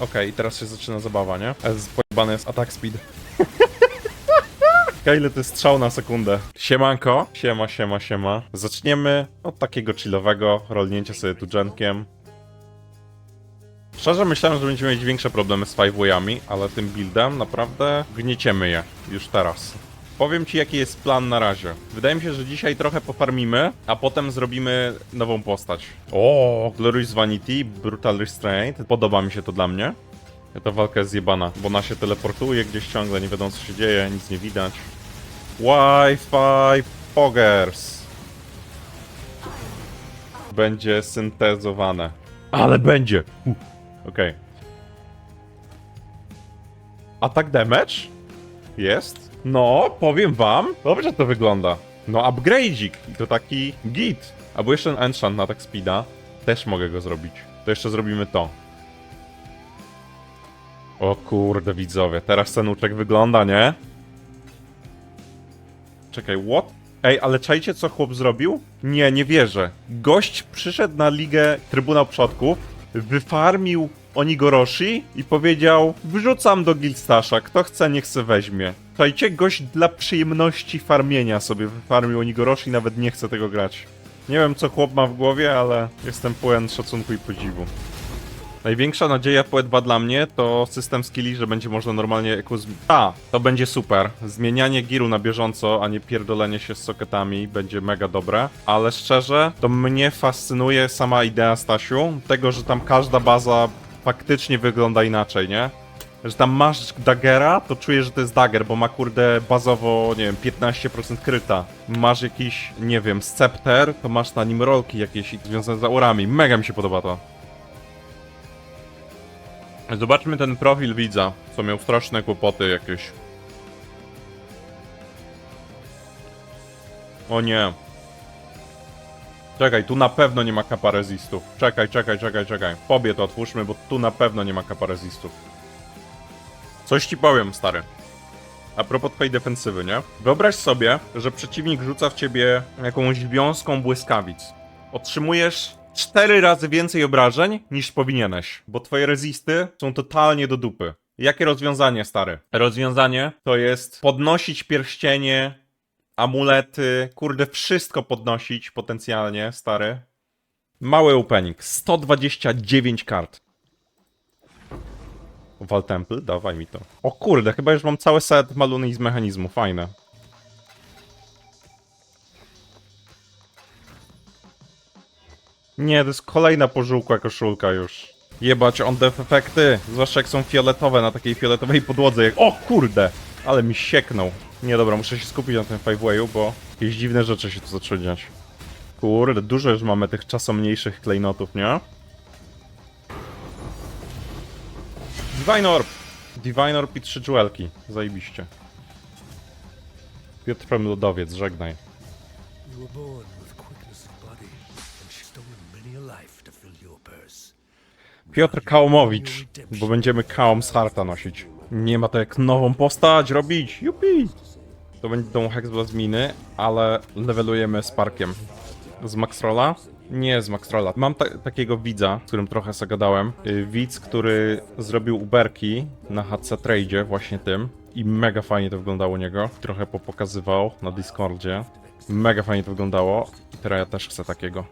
Okej, teraz się zaczyna zabawa, nie? Ale jest attack speed. Ile to jest strzał na sekundę. Siemanko. Siema, siema, siema. Zaczniemy od takiego chillowego rolnięcia sobie tu dżenkiem. Szczerze myślałem, że będziemy mieć większe problemy z five wayami, ale tym buildem naprawdę gnieciemy je już teraz. Powiem ci jaki jest plan na razie. Wydaje mi się, że dzisiaj trochę pofarmimy, a potem zrobimy nową postać. O, Glorious Vanity, Brutal Restraint. Podoba mi się to dla mnie. Ta walka jest zjebana, bo ona się teleportuje gdzieś ciągle, nie wiadomo co się dzieje, nic nie widać. Wi-Fi Poggers. Będzie syntezowane. Ale będzie! Uh, Okej. Atak damage? Jest? No, powiem wam, dobrze to wygląda. No, upgrade'ik to taki git. Albo jeszcze ten enchant na atak speeda. Też mogę go zrobić. To jeszcze zrobimy to. O kurde, widzowie, teraz ten uczek wygląda, nie? Czekaj, what? Ej, ale czajcie co chłop zrobił? Nie, nie wierzę. Gość przyszedł na ligę Trybunał Przodków, wyfarmił Onigoroshi i powiedział wrzucam do Gilstasza, kto chce niech se weźmie. Czajcie, gość dla przyjemności farmienia sobie wyfarmił Onigoroshi nawet nie chce tego grać. Nie wiem co chłop ma w głowie, ale jestem pełen szacunku i podziwu. Największa nadzieja po 2 dla mnie to system skilli, że będzie można normalnie jakoś... A, to będzie super. Zmienianie giru na bieżąco, a nie pierdolenie się z soketami będzie mega dobre. Ale szczerze, to mnie fascynuje sama idea, Stasiu, tego, że tam każda baza faktycznie wygląda inaczej, nie? Że tam masz daggera, to czujesz, że to jest dagger, bo ma kurde bazowo, nie wiem, 15% kryta. Masz jakiś, nie wiem, scepter, to masz na nim rolki jakieś związane z aurami. Mega mi się podoba to. Zobaczmy ten profil widza, co miał straszne kłopoty jakieś. O nie. Czekaj, tu na pewno nie ma kapa resistów. Czekaj, czekaj, czekaj, czekaj. Pobie to otwórzmy, bo tu na pewno nie ma kapa resistów. Coś ci powiem, stary. A propos twojej defensywy, nie? Wyobraź sobie, że przeciwnik rzuca w ciebie jakąś wiązką błyskawic. Otrzymujesz cztery razy więcej obrażeń niż powinieneś, bo twoje rezisty są totalnie do dupy. Jakie rozwiązanie, stary? Rozwiązanie to jest podnosić pierścienie, amulety, kurde, wszystko podnosić potencjalnie, stary. Mały opening, 129 kart. Wal Temple, dawaj mi to. O kurde, chyba już mam cały set maluny z mechanizmu, fajne. Nie, to jest kolejna pożółkła koszulka już. Jebać on def efekty, zwłaszcza jak są fioletowe na takiej fioletowej podłodze jak... O kurde! Ale mi sieknął. Nie dobra, muszę się skupić na tym fivewayu, bo jakieś dziwne rzeczy się tu zaczęły dziać. Kurde, dużo już mamy tych czasomniejszych klejnotów, nie? Divine Orb! Divine Orb i trzy jewelki. Zajebiście. Piotr Lodowiec, żegnaj. You were born with quickness of body and stolen many a life to fill your purse. Piotr Kaomowicz, bo będziemy Kaom z Harta nosić. Nie ma to jak nową postać robić, jupi! To będą Hexblast miny, ale levelujemy z Parkiem. Z Maxrolla? Nie z Maxrolla. Mam ta takiego widza, z którym trochę zagadałem. Yy, widz, który zrobił Uberki na HC Trade, właśnie tym. I mega fajnie to wyglądało u niego. Trochę popokazywał na Discordzie. Mega fajnie to wyglądało. I teraz ja też chcę takiego.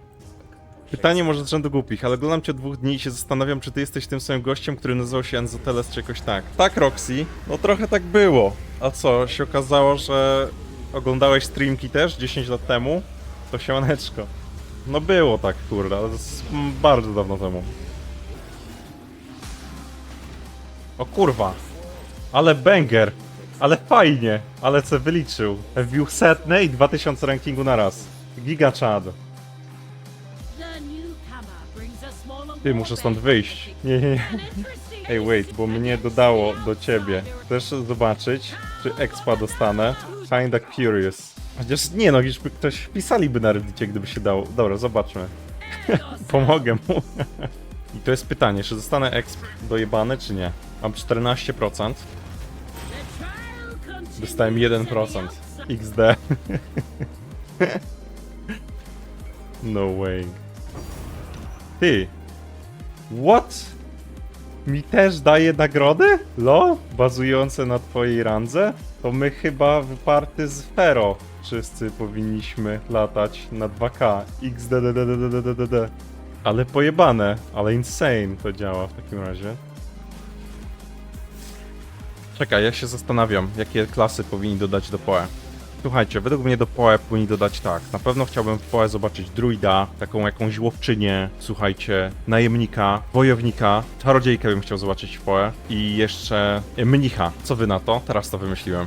Pytanie może z rzędu głupich, ale oglądam cię od dwóch dni i się zastanawiam, czy ty jesteś tym samym gościem, który nazywał się Enzoteles czy jakoś tak. Tak, Roxy. No trochę tak było. A co, się okazało, że oglądałeś streamki też 10 lat temu? To siemaneczko. No było tak, kurde, ale to jest bardzo dawno temu. O kurwa. Ale banger. Ale fajnie. Ale co wyliczył. Wbił setne i 2000 rankingu na raz. Giga Chad. Ty, muszę stąd wyjść. Nie, nie, nie. Ej, wait, bo mnie dodało do ciebie. Chcesz zobaczyć, czy expa dostanę? Kinda curious. Chociaż nie no, już by ktoś wpisaliby na Reddicie, gdyby się dało. Dobra, zobaczmy. Pomogę mu. I to jest pytanie, czy dostanę exp dojebany, czy nie? Mam 14%. Dostałem 1%. XD. no way. Ty. What? mi też daje nagrody? Lo? Bazujące na twojej randze? To my chyba wyparty z Fero. Wszyscy powinniśmy latać na 2K. XDDDDDDD. Ale pojebane, ale insane to działa w takim razie. Czekaj, ja się zastanawiam, jakie klasy powinni dodać do PoE. Słuchajcie, według mnie do PoE powinni dodać tak. Na pewno chciałbym w PoE zobaczyć druida, taką jakąś łowczynię, słuchajcie, najemnika, wojownika, czarodziejkę bym chciał zobaczyć w PoE i jeszcze mnicha. Co wy na to? Teraz to wymyśliłem.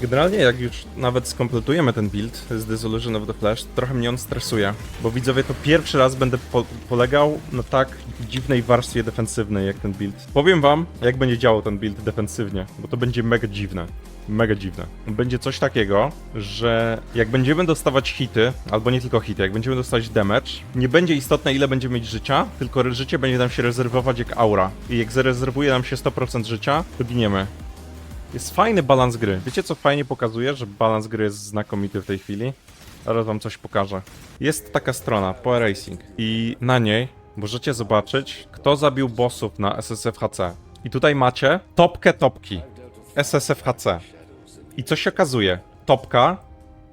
Generalnie jak już nawet skompletujemy ten build z Dissolution of the Flash, trochę mnie on stresuje, bo widzowie to pierwszy raz będę po polegał na tak dziwnej warstwie defensywnej jak ten build. Powiem wam, jak będzie działał ten build defensywnie, bo to będzie mega dziwne. Mega dziwne. Będzie coś takiego, że jak będziemy dostawać hity, albo nie tylko hity, jak będziemy dostawać damage, nie będzie istotne ile będziemy mieć życia, tylko życie będzie nam się rezerwować jak aura. I jak zarezerwuje nam się 100% życia, to giniemy. Jest fajny balans gry. Wiecie co fajnie pokazuje, że balans gry jest znakomity w tej chwili? Zaraz wam coś pokażę. Jest taka strona, Power Racing i na niej możecie zobaczyć, kto zabił bossów na SSFHC. I tutaj macie topkę topki SSFHC. I co się okazuje? Topka,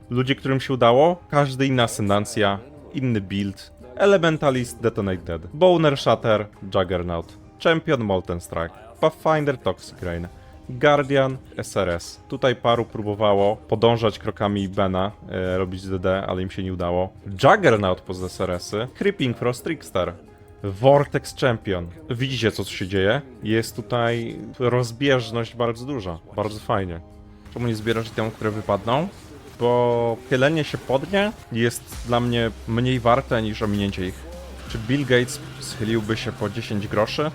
ludzie, którym się udało, każdy inna ascendancja, inny build, Elementalist Detonate Dead, Boner Shatter, Juggernaut, Champion Molten Strike, Pathfinder Toxic Rain, Guardian, SRS. Tutaj paru próbowało podążać krokami Bena, e, robić DD, ale im się nie udało. Juggernaut poza SRS-y, Creeping Frost Trickster, Vortex Champion. Widzicie co tu się dzieje? Jest tutaj rozbieżność bardzo duża, bardzo fajnie. Czemu nie zbierasz itemów, które wypadną? Bo chylenie się pod nie jest dla mnie mniej warte niż ominięcie ich. Czy Bill Gates schyliłby się po 10 groszy?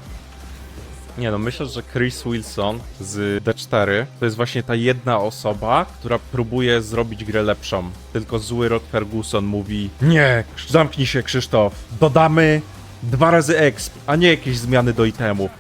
Nie no, myślę, że Chris Wilson z D4 to jest właśnie ta jedna osoba, która próbuje zrobić grę lepszą. Tylko zły Rod Ferguson mówi Nie, zamknij się Krzysztof, dodamy dwa razy exp, a nie jakieś zmiany do itemów.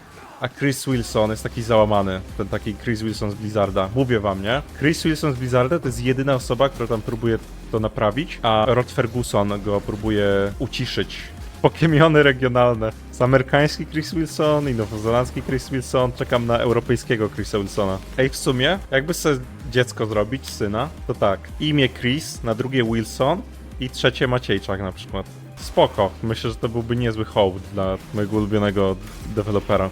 A Chris Wilson jest taki załamany, ten taki Chris Wilson z Blizzarda. Mówię wam, nie? Chris Wilson z Blizzarda to jest jedyna osoba, która tam próbuje to naprawić, a Rod Ferguson go próbuje uciszyć. Pokemiony regionalne. Z amerykański Chris Wilson i nowozelandzki Chris Wilson. Czekam na europejskiego Chrisa Wilsona. Ej, w sumie, jakby sobie dziecko zrobić, syna, to tak. Imię Chris, na drugie Wilson i trzecie Maciejczak na przykład. Spoko. Myślę, że to byłby niezły hołd dla mojego ulubionego dewelopera.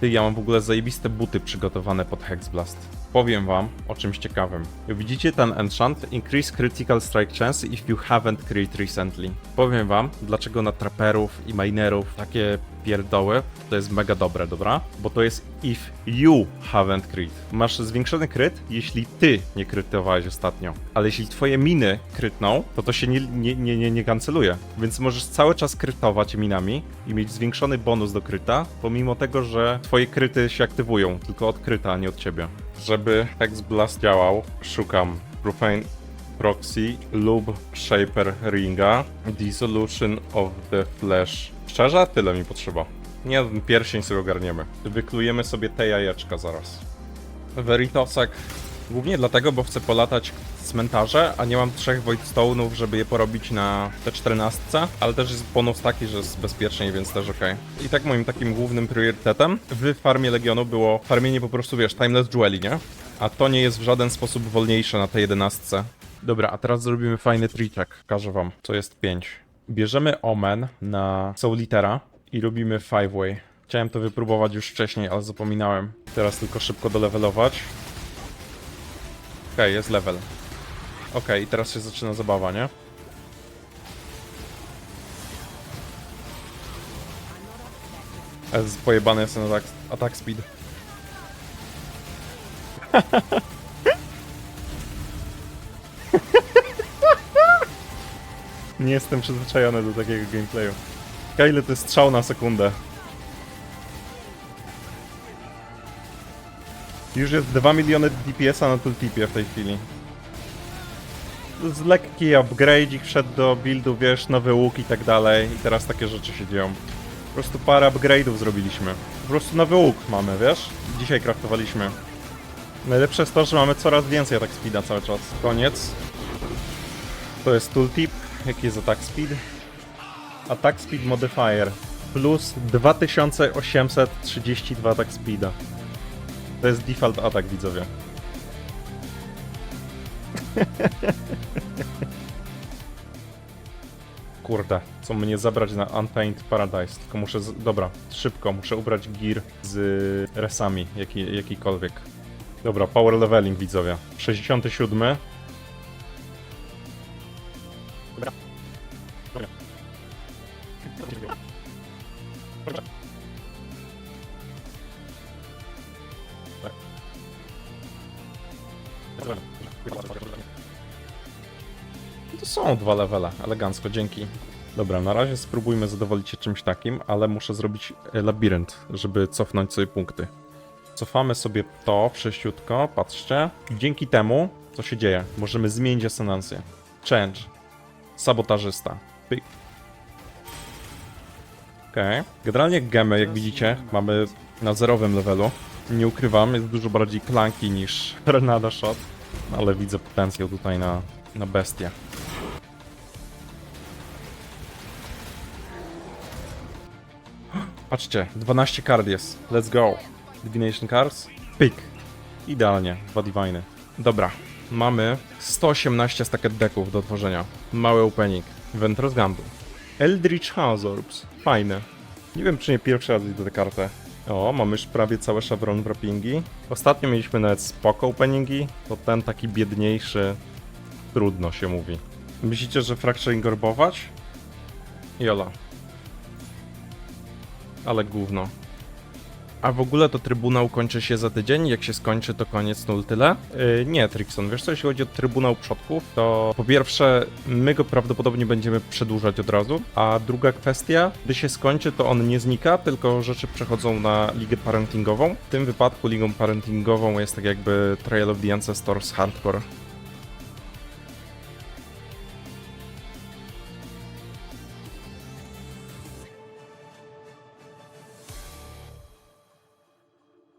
Ty, ja mam w ogóle zajebiste buty przygotowane pod Hexblast. Powiem wam o czymś ciekawym. Widzicie ten enchant? Increase critical strike chance if you haven't crit recently. Powiem wam, dlaczego na traperów i minerów takie pierdoły to jest mega dobre, dobra? Bo to jest if you haven't crit. Masz zwiększony kryt, jeśli ty nie krytowałeś ostatnio. Ale jeśli twoje miny krytną, to to się nie, nie, nie, nie, nie kanceluje. Więc możesz cały czas krytować minami i mieć zwiększony bonus do kryta, pomimo tego, że twoje kryty się aktywują, tylko od kryta, a nie od ciebie. Żeby Hex Blast działał, szukam Profane Proxy lub Shaper Ringa, Dissolution of the Flesh. Szczerze? Tyle mi potrzeba. Nie, pierścień sobie ogarniemy. Wyklujemy sobie te jajeczka zaraz. Veritosek głównie dlatego, bo chcę polatać cmentarze, a nie mam trzech Void Stone'ów, żeby je porobić na te 14, ale też jest bonus taki, że jest bezpieczniej, więc też okej. I tak moim takim głównym priorytetem w farmie Legionu było farmienie po prostu, wiesz, Timeless Jeweli, nie? A to nie jest w żaden sposób wolniejsze na tej 11. Dobra, a teraz zrobimy fajny triczek. Pokażę wam, co jest 5. Bierzemy Omen na Soulitera i robimy Five Way. Chciałem to wypróbować już wcześniej, ale zapominałem. Teraz tylko szybko dolevelować. Okej, jest level. Okej, i teraz się zaczyna zabawa, nie? Ale pojebany jest ten attack, attack speed. Nie jestem przyzwyczajony do takiego gameplayu. Ile to jest strzał na sekundę. Już jest 2 miliony DPS-a na tooltipie w tej chwili. Z lekki upgrade'ik wszedł do buildu, wiesz, nowy łuk i tak dalej. I teraz takie rzeczy się dzieją. Po prostu parę upgrade'ów zrobiliśmy. Po prostu nowy łuk mamy, wiesz? Dzisiaj kraftowaliśmy. Najlepsze jest to, że mamy coraz więcej attack speeda cały czas. Koniec. To jest tooltip. Jaki jest attack speed? Attack speed modifier. plus 2832 atak speeda. To jest default atak, widzowie. Kurde, co mnie zabrać na Untamed Paradise? Tylko muszę. Z... Dobra, szybko, muszę ubrać gear z resami, jaki, jakikolwiek. Dobra, power leveling, widzowie. 67. są dwa levele, elegancko, dzięki. Dobra, na razie spróbujmy zadowolić się czymś takim, ale muszę zrobić e, labirynt, żeby cofnąć sobie punkty. Cofamy sobie to wszyściutko, patrzcie. Dzięki temu, co się dzieje, możemy zmienić asenancję. Change. Sabotażysta. Pyk. Okej. Generalnie gemę, jak widzicie, mamy na zerowym levelu. Nie ukrywam, jest dużo bardziej klanki niż Renada Shot, ale widzę potencjał tutaj na, na bestię. Patrzcie, 12 kart jest. Let's go. Divination cards. Pyk. Idealnie, dwa diviny. Dobra, mamy 118 stacket decków do tworzenia. Mały opening. Ventress Gamble. Eldritch Hazords. Fajne. Nie wiem, czy nie pierwszy raz widzę tę kartę. O, mamy już prawie całe Chevron wrappingi. Ostatnio mieliśmy nawet spoko openingi. To ten taki biedniejszy. Trudno się mówi. Myślicie, że Fracturing orbować? Jola. Ale gówno. A w ogóle to Trybunał kończy się za tydzień? Jak się skończy, to koniec, no tyle? Yy, nie, Trixon, wiesz co, jeśli chodzi o Trybunał Przodków, to po pierwsze, my go prawdopodobnie będziemy przedłużać od razu, a druga kwestia, gdy się skończy, to on nie znika, tylko rzeczy przechodzą na ligę parentingową. W tym wypadku ligą parentingową jest tak jakby Trail of the Ancestors Hardcore